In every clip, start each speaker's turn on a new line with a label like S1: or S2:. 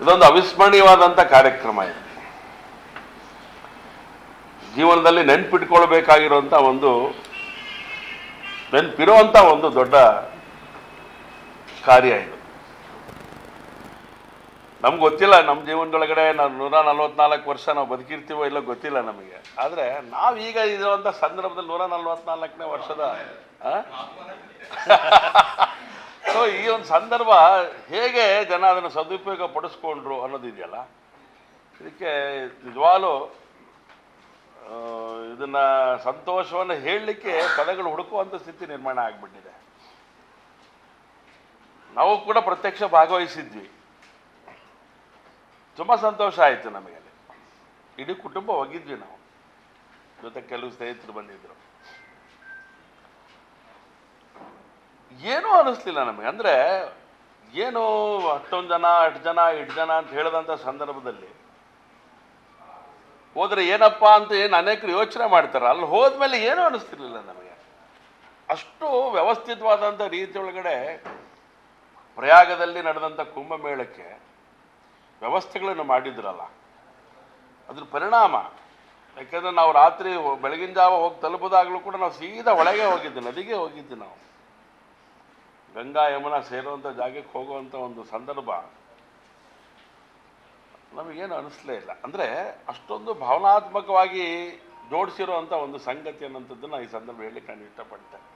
S1: ಇದೊಂದು ಅವಿಸ್ಮರಣೀಯವಾದಂಥ ಕಾರ್ಯಕ್ರಮ ಇದೆ. ಜೀವನದಲ್ಲಿ ನೆನ್ಪಿಟ್ಕೊಳ್ಬೇಕಾಗಿರುವಂಥ ಒಂದು ನೆನ್ಪಿರುವಂಥ ಒಂದು ದೊಡ್ಡ ಕಾರ್ಯ ಇದು. ನಮ್ಗೆ ಗೊತ್ತಿಲ್ಲ ನಮ್ಮ ಜೀವನದೊಳಗಡೆ ನಾವು ನೂರ ನಲ್ವತ್ನಾಲ್ಕು ವರ್ಷ ನಾವು ಬದುಕಿರ್ತೀವೋ ಇಲ್ಲೋ ಗೊತ್ತಿಲ್ಲ ನಮಗೆ. ಆದರೆ ನಾವೀಗ ಇರುವಂಥ ಸಂದರ್ಭದಲ್ಲಿ ನೂರ ನಲ್ವತ್ನಾಲ್ಕನೇ ವರ್ಷದ? ಸೊ ಈ ಒಂದು ಸಂದರ್ಭ ಹೇಗೆ ಜನ ಅದನ್ನು ಸದುಪಯೋಗ ಪಡಿಸ್ಕೊಂಡ್ರು ಅನ್ನೋದಿದೆಯಲ್ಲ ಇದಕ್ಕೆ ನಿಜವಾಲು ಇದನ್ನ ಸಂತೋಷವನ್ನು ಹೇಳಲಿಕ್ಕೆ ಪದಗಳು ಹುಡುಕುವಂಥ ಸ್ಥಿತಿ ನಿರ್ಮಾಣ ಆಗಿಬಿಟ್ಟಿದೆ. ನಾವು ಕೂಡ ಪ್ರತ್ಯಕ್ಷ ಭಾಗವಹಿಸಿದ್ವಿ. ತುಂಬ ಸಂತೋಷ ಆಯಿತು ನಮಗೆ ಇಡೀ ಕುಟುಂಬ ಹೋಗಿದ್ವಿ ನಾವು. ಜೊತೆ ಕೆಲವು ಸ್ನೇಹಿತರು ಬಂದಿದ್ರು. ಏನೂ ಅನ್ನಿಸ್ಲಿಲ್ಲ ನಮಗೆ. ಅಂದರೆ ಏನು ಹತ್ತೊಂದು ಜನ ಅಷ್ಟು ಜನ ಇಷ್ಟು ಜನ ಅಂತ ಹೇಳಿದಂಥ ಸಂದರ್ಭದಲ್ಲಿ ಹೋದರೆ ಏನಪ್ಪ ಅಂತ ಏನು ಅನೇಕರು ಯೋಚನೆ ಮಾಡ್ತಾರೆ. ಅಲ್ಲಿ ಹೋದ್ಮೇಲೆ ಏನೂ ಅನ್ನಿಸ್ತಿರ್ಲಿಲ್ಲ ನಮಗೆ. ಅಷ್ಟು ವ್ಯವಸ್ಥಿತವಾದಂಥ ರೀತಿಯೊಳಗಡೆ ಪ್ರಯಾಗದಲ್ಲಿ ನಡೆದಂಥ ಕುಂಭಮೇಳಕ್ಕೆ ವ್ಯವಸ್ಥೆಗಳನ್ನು ಮಾಡಿದ್ರಲ್ಲ, ಅದ್ರ ಪರಿಣಾಮ, ಯಾಕೆಂದ್ರೆ ನಾವು ರಾತ್ರಿ ಬೆಳಗಿನ ಜಾವ ಹೋಗಿ ತಲುಪದಾಗಲೂ ಕೂಡ ನಾವು ಸೀದಾ ಒಳಗೆ ಹೋಗಿದ್ದೆ ನದಿಗೆ ಹೋಗಿದ್ದೆ ನಾವು. ಗಂಗಾ ಯಮುನ ಸೇರುವಂಥ ಜಾಗಕ್ಕೆ ಹೋಗುವಂಥ ಒಂದು ಸಂದರ್ಭ ನಮಗೇನು ಅನಿಸ್ಲೇ ಇಲ್ಲ. ಅಂದರೆ ಅಷ್ಟೊಂದು ಭಾವನಾತ್ಮಕವಾಗಿ ಜೋಡಿಸಿರುವಂಥ ಒಂದು ಸಂಗತಿ ಅನ್ನೋಂಥದ್ದನ್ನು ಈ ಸಂದರ್ಭ ಹೇಳಲಿಕ್ಕೆ ನಾನು ಇಷ್ಟಪಡ್ತೇನೆ.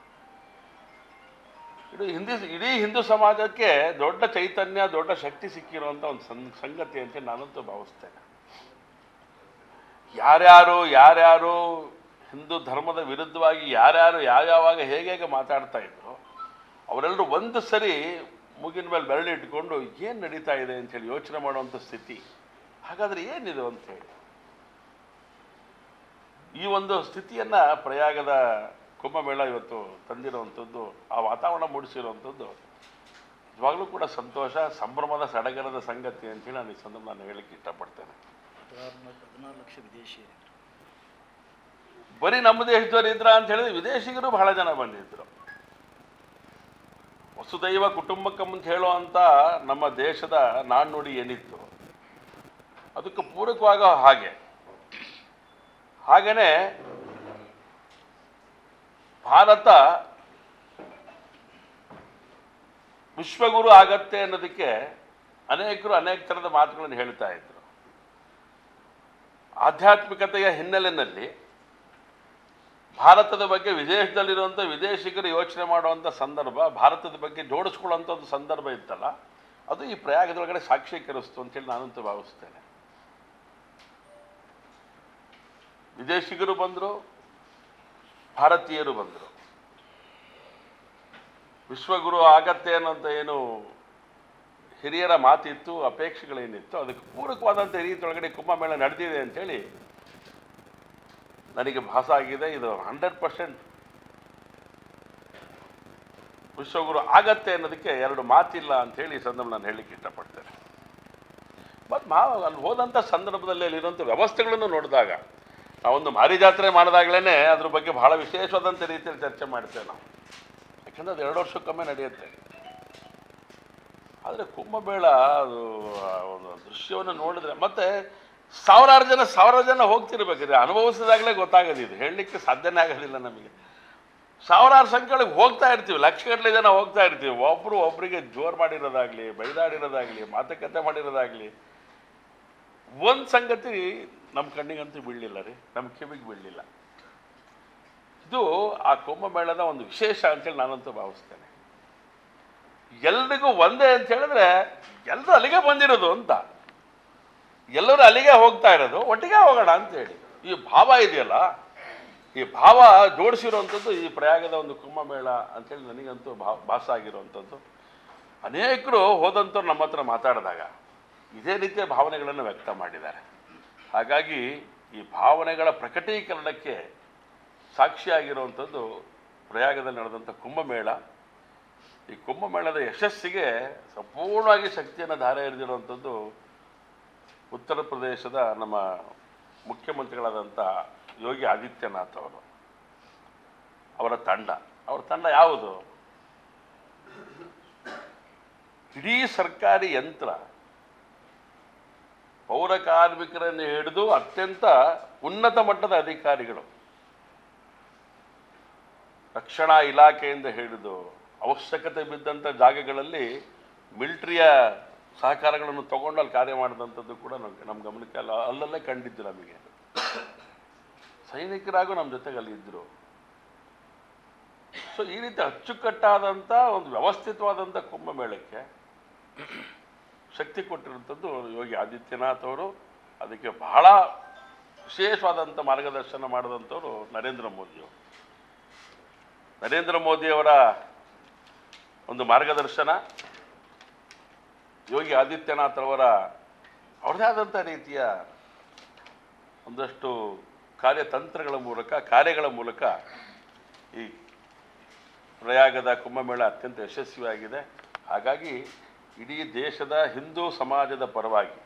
S1: ಇದು ಹಿಂದಿ, ಇಡೀ ಹಿಂದೂ ಸಮಾಜಕ್ಕೆ ದೊಡ್ಡ ಚೈತನ್ಯ, ದೊಡ್ಡ ಶಕ್ತಿ ಸಿಕ್ಕಿರುವಂಥ ಒಂದು ಸಂಗತಿ ಅಂತ ನಾನಂತೂ ಭಾವಿಸ್ತೇನೆ. ಯಾರ್ಯಾರು ಯಾರ್ಯಾರು ಹಿಂದೂ ಧರ್ಮದ ವಿರುದ್ಧವಾಗಿ ಯಾರ್ಯಾರು ಯಾವ್ಯಾವಾಗ ಹೇಗೆ ಹೇಗೆ ಮಾತಾಡ್ತಾ ಇದ್ರು ಅವರೆಲ್ಲರೂ ಒಂದು ಸರಿ ಮುಗಿನ ಮೇಲೆ ಬೆರಳಿಟ್ಕೊಂಡು ಏನು ನಡೀತಾ ಇದೆ ಅಂತೇಳಿ ಯೋಚನೆ ಮಾಡುವಂಥ ಸ್ಥಿತಿ. ಹಾಗಾದ್ರೆ ಏನಿದು ಅಂತ ಹೇಳಿ? ಈ ಒಂದು ಸ್ಥಿತಿಯನ್ನ ಪ್ರಯಾಗದ ಕುಂಭಮೇಳ ಇವತ್ತು ತಂದಿರುವಂಥದ್ದು, ಆ ವಾತಾವರಣ ಮೂಡಿಸಿರುವಂಥದ್ದು, ನಿಜವಾಗ್ಲೂ ಕೂಡ ಸಂತೋಷ, ಸಂಭ್ರಮದ ಸಡಗರದ ಸಂಗತಿ ಅಂತೇಳಿ ನಾನು ಈ ಸಂದರ್ಭ ನಾನು ಹೇಳಕ್ಕೆ ಇಷ್ಟಪಡ್ತೇನೆ.
S2: ಲಕ್ಷ ವಿದೇಶಿ
S1: ಬರೀ ನಮ್ಮ ದೇಶದವರು ಇದ್ರ ಅಂತ ಹೇಳಿದ್ರೆ ವಿದೇಶಿಗರು ಬಹಳ ಜನ ಬಂದಿದ್ರು. ವಸುದೈವ ಕುಟುಂಬಕಂ ಅಂತ ನಮ್ಮ ದೇಶದ ನಾಣ್ಣುಡಿ ಏನಿತ್ತು? ಅದಕ್ಕೆ ಪೂರಕವಾಗ ಹಾಗೆ. ಹಾಗೇನೆ ಭಾರತ ವಿಶ್ವಗುರು ಆಗತ್ತೆ ಅನ್ನೋದಕ್ಕೆ ಅನೇಕರು ಅನೇಕ ಥರದ ಮಾತುಗಳನ್ನು ಹೇಳ್ತಾ ಇದ್ರು. ಆಧ್ಯಾತ್ಮಿಕತೆಯ ಹಿನ್ನೆಲೆಯಲ್ಲಿ ಭಾರತದ ಬಗ್ಗೆ ವಿದೇಶದಲ್ಲಿರುವಂಥ ವಿದೇಶಿಗರು ಯೋಚನೆ ಮಾಡುವಂಥ ಸಂದರ್ಭ, ಭಾರತದ ಬಗ್ಗೆ ಜೋಡಿಸ್ಕೊಳ್ಳುವಂಥ ಒಂದು ಸಂದರ್ಭ ಇತ್ತಲ್ಲ, ಅದು ಈ ಪ್ರಯಾಗದೊಳಗಡೆ ಸಾಕ್ಷೀಕರಿಸ್ತು ಅಂತೇಳಿ ನಾನಂತೂ ಭಾವಿಸ್ತೇನೆ. ವಿದೇಶಿಗರು ಬಂದರು, ಭಾರತೀಯರು ಬಂದರು. ವಿಶ್ವಗುರು ಆಗತ್ತೆ ಅನ್ನೋಂಥ ಏನು ಹಿರಿಯರ ಮಾತಿತ್ತು, ಅಪೇಕ್ಷೆಗಳೇನಿತ್ತು, ಅದಕ್ಕೆ ಪೂರಕವಾದಂಥ ರೀತಿಯೊಳಗಡೆ ಕುಂಭಮೇಳ ನಡೆದಿದೆ ಅಂತೇಳಿ ನನಗೆ ಭಾಸ ಆಗಿದೆ ಇದು ಹಂಡ್ರೆಡ್ ಪರ್ಸೆಂಟ್ ವಿಶ್ವಗುರು ಆಗತ್ತೆ ಅನ್ನೋದಕ್ಕೆ ಎರಡು ಮಾತಿಲ್ಲ ಅಂತೇಳಿ ಈ ಸಂದರ್ಭ ನಾನು ಹೇಳಲಿಕ್ಕೆ ಇಷ್ಟಪಡ್ತೇನೆ. ಮತ್ತು ಮಾ, ಅಲ್ಲಿ ಹೋದಂಥ ಸಂದರ್ಭದಲ್ಲಿ ಅಲ್ಲಿರುವಂಥ ವ್ಯವಸ್ಥೆಗಳನ್ನು ನೋಡಿದಾಗ, ನಾವೊಂದು ಮಾರಿ ಜಾತ್ರೆ ಮಾಡಿದಾಗಲೇ ಅದ್ರ ಬಗ್ಗೆ ಬಹಳ ವಿಶೇಷವಾದಂಥ ರೀತಿಯಲ್ಲಿ ಚರ್ಚೆ ಮಾಡ್ತೇವೆ ನಾವು. ಯಾಕಂದ್ರೆ ಅದು ಎರಡು ವರ್ಷಕ್ಕೊಮ್ಮೆ ನಡೆಯುತ್ತೆ. ಆದರೆ ಕುಂಭಮೇಳ ಅದು ಒಂದು ದೃಶ್ಯವನ್ನು ನೋಡಿದ್ರೆ ಮತ್ತೆ ಸಾವಿರಾರು ಜನ ಸಾವಿರಾರು ಜನ ಹೋಗ್ತಿರ್ಬೇಕಿದೆ ಅನುಭವಿಸಿದಾಗಲೇ ಗೊತ್ತಾಗೋದು ಹೇಳಲಿಕ್ಕೆ ಸಾಧ್ಯನೇ ಆಗೋದಿಲ್ಲ ನಮಗೆ. ಸಾವಿರಾರು ಸಂಖ್ಯೆಗಳಿಗೆ ಹೋಗ್ತಾ ಇರ್ತೀವಿ. ಲಕ್ಷಗಟ್ಟಲೆ ಜನ ಹೋಗ್ತಾ ಇರ್ತೀವಿ. ಒಬ್ಬರು ಒಬ್ಬರಿಗೆ ಜೋರು ಮಾಡಿರೋದಾಗಲಿ, ಬೈದಾಡಿರೋದಾಗಲಿ, ಮಾತುಕತೆ ಮಾಡಿರೋದಾಗಲಿ. ಒಂದು ಸಂಗತಿ ನಮ್ಮ ಕಣ್ಣಿಗಂತೂ ಬೀಳಲಿಲ್ಲ ರೀ. ನಮ್ಮ ಕಿವಿಗೆ ಬೀಳಲಿಲ್ಲ. ಇದು ಆ ಕುಂಭಮೇಳದ ಒಂದು ವಿಶೇಷ ಅಂತೇಳಿ ನಾನಂತೂ ಭಾವಿಸ್ತೇನೆ. ಎಲ್ರಿಗೂ ಒಂದೇ ಅಂತ ಹೇಳಿದ್ರೆ ಎಲ್ಲರೂ ಅಲ್ಲಿಗೆ ಬಂದಿರೋದು ಅಂತ. ಎಲ್ಲರೂ ಅಲ್ಲಿಗೆ ಹೋಗ್ತಾ ಇರೋದು, ಒಟ್ಟಿಗೆ ಹೋಗೋಣ ಅಂತೇಳಿ. ಈ ಭಾವ ಇದೆಯಲ್ಲ, ಈ ಭಾವ ಜೋಡಿಸಿರುವಂಥದ್ದು ಈ ಪ್ರಯಾಗದ ಒಂದು ಕುಂಭಮೇಳ ಅಂತೇಳಿ ನನಗಂತೂ ಭಾ, ಭಾಸ ಆಗಿರುವಂಥದ್ದು. ಅನೇಕರು ಹೋದಂಥವ್ರು ನಮ್ಮ ಹತ್ರ ಮಾತಾಡಿದಾಗ ಇದೇ ರೀತಿಯ ಭಾವನೆಗಳನ್ನು ವ್ಯಕ್ತ ಮಾಡಿದ್ದಾರೆ. ಹಾಗಾಗಿ ಈ ಭಾವನೆಗಳ ಪ್ರಕಟೀಕರಣಕ್ಕೆ ಸಾಕ್ಷಿಯಾಗಿರುವಂಥದ್ದು ಪ್ರಯಾಗದಲ್ಲಿ ನಡೆದಂಥ ಕುಂಭಮೇಳ. ಈ ಕುಂಭಮೇಳದ ಯಶಸ್ಸಿಗೆ ಸಂಪೂರ್ಣವಾಗಿ ಶಕ್ತಿಯನ್ನು ಧಾರೆ ಎರೆದಿರುವಂಥದ್ದು ಉತ್ತರ ಪ್ರದೇಶದ ನಮ್ಮ ಮುಖ್ಯಮಂತ್ರಿಗಳಾದಂಥ ಯೋಗಿ ಆದಿತ್ಯನಾಥ್ ಅವರು, ಅವರ ತಂಡ. ಅವರ ತಂಡ ಯಾವುದು? ಇಡೀ ಸರ್ಕಾರಿ ಯಂತ್ರ ಪೌರ ಕಾರ್ಮಿಕರನ್ನು ಹಿಡಿದು ಅತ್ಯಂತ ಉನ್ನತ ಮಟ್ಟದ ಅಧಿಕಾರಿಗಳು ರಕ್ಷಣಾ ಇಲಾಖೆಯಿಂದ ಹಿಡಿದು ಅವಶ್ಯಕತೆ ಬಿದ್ದಂಥ ಜಾಗಗಳಲ್ಲಿ ಮಿಲಿಟರಿಯ ಸಹಕಾರಗಳನ್ನು ತಗೊಂಡು ಅಲ್ಲಿ ಕಾರ್ಯ ಮಾಡಿದಂಥದ್ದು ಕೂಡ ನಮಗೆ, ನಮ್ಮ ಗಮನಕ್ಕೆ ಅಲ್ಲ, ಅಲ್ಲಲ್ಲೇ ಕಂಡಿದ್ದು ನಮಗೆ. ಸೈನಿಕರಾಗೂ ನಮ್ಮ ಜೊತೆಗೆ ಅಲ್ಲಿ ಇದ್ದರು ಸೊ ಈ ರೀತಿ ಅಚ್ಚುಕಟ್ಟಾದಂಥ ಒಂದು ವ್ಯವಸ್ಥಿತವಾದಂಥ ಕುಂಭಮೇಳಕ್ಕೆ ಶಕ್ತಿ ಕೊಟ್ಟಿರುವಂಥದ್ದು ಯೋಗಿ ಆದಿತ್ಯನಾಥ್ ಅವರು. ಅದಕ್ಕೆ ಬಹಳ ವಿಶೇಷವಾದಂಥ ಮಾರ್ಗದರ್ಶನ ಮಾಡಿದಂಥವ್ರು ನರೇಂದ್ರ ಮೋದಿಯವರು ನರೇಂದ್ರ ಮೋದಿಯವರ ಒಂದು ಮಾರ್ಗದರ್ಶನ. ಯೋಗಿ ಆದಿತ್ಯನಾಥ್ ಅವರ ಅವ್ರದ್ದೇ ಆದಂಥ ರೀತಿಯ ಒಂದಷ್ಟು ಕಾರ್ಯತಂತ್ರಗಳ ಮೂಲಕ, ಕಾರ್ಯಗಳ ಮೂಲಕ ಈ ಪ್ರಯಾಗದ ಕುಂಭಮೇಳ ಅತ್ಯಂತ ಯಶಸ್ವಿಯಾಗಿದೆ. ಹಾಗಾಗಿ ಇಡೀ ದೇಶದ ಹಿಂದೂ ಸಮಾಜದ ಪರವಾಗಿ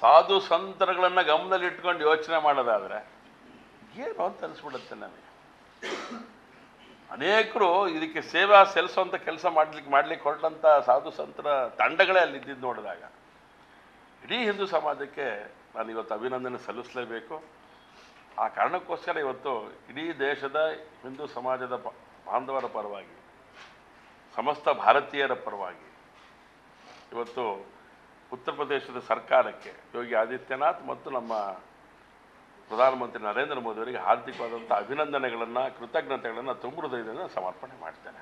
S1: ಸಾಧು ಸಂತರಗಳನ್ನು ಗಮನದಲ್ಲಿಟ್ಕೊಂಡು ಯೋಚನೆ ಮಾಡೋದಾದರೆ ಏನು ಅಂತ ಅನಿಸ್ಬಿಡುತ್ತೆ ನನಗೆ ಅನೇಕರು ಇದಕ್ಕೆ ಸೇವಾ ಸಲ್ಲಿಸುವಂಥ ಕೆಲಸ ಮಾಡ್ಲಿಕ್ಕೆ ಮಾಡ್ಲಿಕ್ಕೆ ಹೊರಟಂಥ ಸಾಧು ಸಂತರ ತಂಡಗಳೇ ಅಲ್ಲಿ ಇದ್ದಿದ್ದು ನೋಡಿದಾಗ. ಇಡೀ ಹಿಂದೂ ಸಮಾಜಕ್ಕೆ ನಾನು ಇವತ್ತು ಅಭಿನಂದನೆ ಸಲ್ಲಿಸಲೇಬೇಕು. ಆ ಕಾರಣಕ್ಕೋಸ್ಕರ ಇವತ್ತು ಇಡೀ ದೇಶದ ಹಿಂದೂ ಸಮಾಜದ ಬಾಂಧವರ ಪರವಾಗಿ, ಸಮಸ್ತ ಭಾರತೀಯರ ಪರವಾಗಿ ಇವತ್ತು ಉತ್ತರ ಪ್ರದೇಶದ ಸರ್ಕಾರಕ್ಕೆ ಯೋಗಿ ಆದಿತ್ಯನಾಥ್ ಮತ್ತು ನಮ್ಮ ಪ್ರಧಾನಮಂತ್ರಿ ನರೇಂದ್ರ ಮೋದಿ ಅವರಿಗೆ ಹಾರ್ದಿಕವಾದಂಥ ಅಭಿನಂದನೆಗಳನ್ನು ಕೃತಜ್ಞತೆಗಳನ್ನು ತುಂಬ ಹೃದಯದಿಂದ ಸಮರ್ಪಣೆ ಮಾಡ್ತೇನೆ.